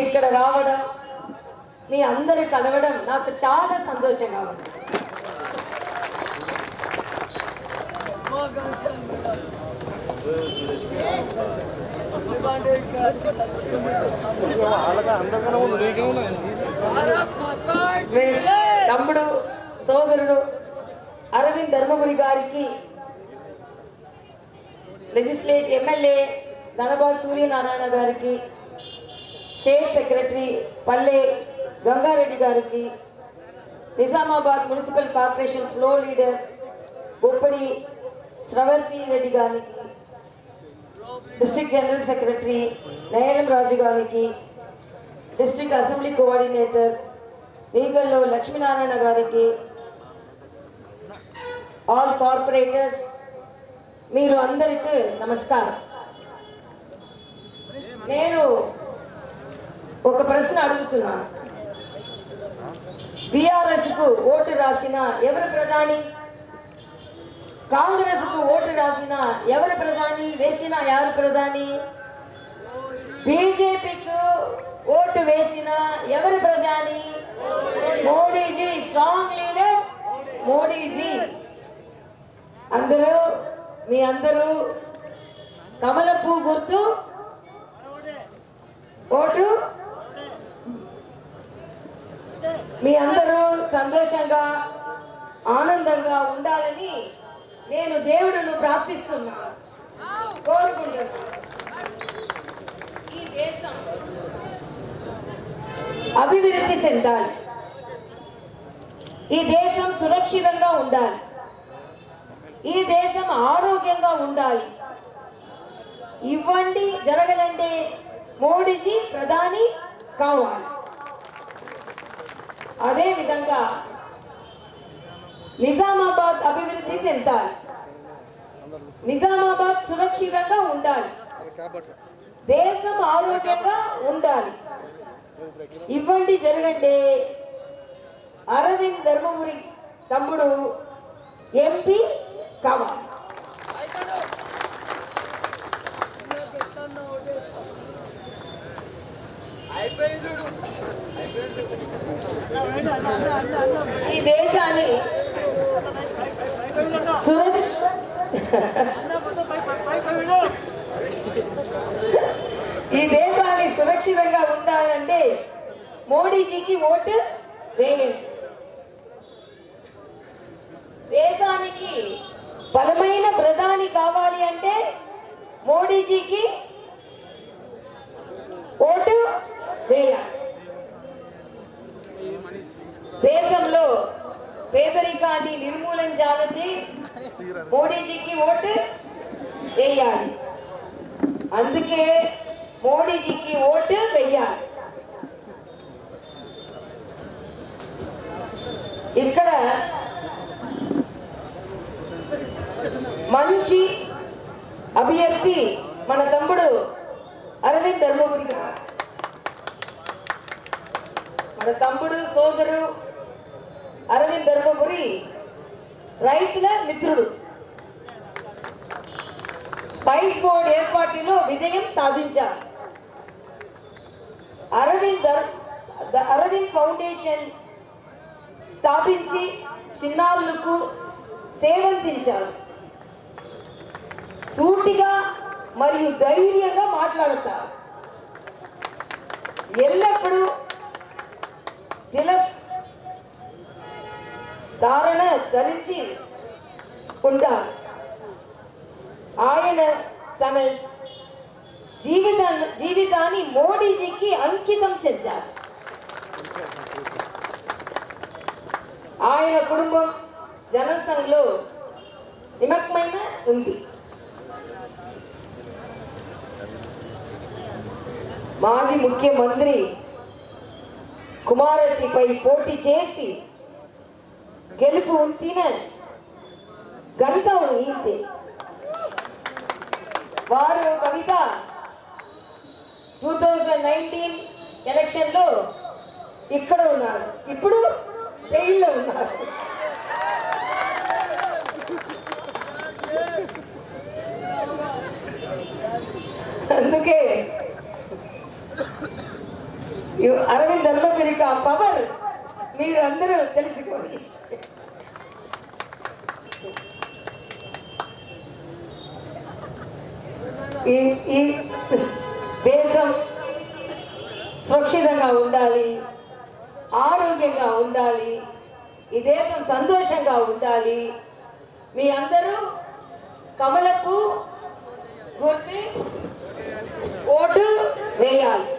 ఇక్కడ రావడం మీ అందరు కలవడం నాకు చాలా సంతోషంగా ఉంది. నీకే తమ్ముడు సోదరుడు అరవింద్ ధర్మపురి గారికి లెజిస్లేట్ ఎమ్మెల్యే ధనబాల్ సూర్యనారాయణ గారికి స్టేట్ సెక్రటరీ పల్లె గంగారెడ్డి గారికి Nizamabad municipal corporation floor leader Goppadi Sravanthi Reddy గారికి district general secretary Nayalam Raju గారికి డిస్ట్రిక్ట్ అసెంబ్లీ కోఆర్డినేటర్ లీగల్లో లక్ష్మీనారాయణ గారికి ఆల్ కార్పొరేటర్స్ మీరు అందరికీ నమస్కారం. నేను ఒక ప్రశ్న అడుగుతున్నాను బీఆర్ఎస్కు ఓటు రాసిన ఎవరు ప్రధాని? కాంగ్రెస్కు ఓటు రాసిన ఎవరు ప్రధాని? వేసిన ఎవరు ప్రధాని? బీజేపీకు ఓటు వేసిన ఎవరు ప్రధాని? Modiji strong leader Modiji. అందరూ మీ అందరూ కమల పువ్వు గుర్తు ఓటు మీ అందరూ సంతోషంగా ఆనందంగా ఉండాలని నేను దేవుడును ప్రార్థిస్తున్నాను కోరుకుంటున్నా. ఈ దేశం అభివృద్ధి చెందాలి. ఈ దేశం సురక్షితంగా ఉండాలి. ఈ దేశం ఆరోగ్యంగా ఉండాలి. ఇవ్వండి జరగలంటే మోడీజీ ప్రధాని కావాలి. అదే విధంగా నిజామాబాద్ అభివృద్ధి చెందాలి. నిజామాబాద్ సురక్షితంగా ఉండాలి. దేశం ఆరోగ్యంగా ఉండాలి. ఇవ్వండి జరగండి. అరవింద్ ధర్మపురి తమ్ముడు ఎంపీ కావాలి. ఈ దేశాన్ని సురక్ష ఈ దేశాన్ని సురక్షితంగా ఉండాలంటే మోడీజీకి ఓటు వేయండి. దేశానికి బలమైన ప్రధాని కావాలి అంటే మోడీజీకి ఓటు వేయాలి దేశంలో పేదరికాన్ని నిర్మూలించాలంటే మోడీజీకి ఓటు వేయాలి అందుకే మోడీజీకి ఓటు వెయ్యాలి ఇక్కడ మంచి అభ్యర్థి మన తమ్ముడు అరవింద్ ధర్మపురి గారు. మన తమ్ముడు సోదరు అరవింద్ ధర్మపురి రైతుల మిత్రుడు స్పైస్ బోర్డ్ ఏర్పాటులో విజయం సాధించారు. అరవింద్ ద- అరవింద్ ఫౌండేషన్ స్థాపించి చిన్నారులకు సేవంతించారు. సూటిగా మరియు ధైర్యంగా మాట్లాడతారు. ఎల్లప్పుడూ తిలక్ ధారణ ధరించి ఉంటారు. ఆయన తన జీవిత జీవితాన్ని మోడీజీకి అంకితం చేశారు. ఆయన కుటుంబం జనసంఘలో నిమగ్నమైన ఉంది. మాజీ ముఖ్యమంత్రి కుమారతిపై పోటీ చేసి గెలుపు ఉంటేనే గంట ఉంది వారు కవిత టూ థౌజండ్ నైన్టీన్ ఎలక్షన్లో ఇక్కడ ఉన్నారు. ఇప్పుడు జైల్లో ఉన్నారు. అందుకే అరవింద్ అరవింద్ అల్లపిరిక పవర్ మీరు అందరూ తెలుసుకోండి. ఈ ఈ దేశం సురక్షితంగా ఉండాలి ఆరోగ్యంగా ఉండాలి ఈ దేశం సంతోషంగా ఉండాలి. మీ అందరూ కమలకు గుర్తి ఓటు వేయాలి.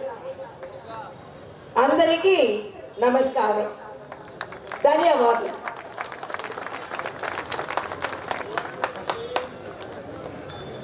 అందరికీ నమస్కారం. ధన్యవాదాలు.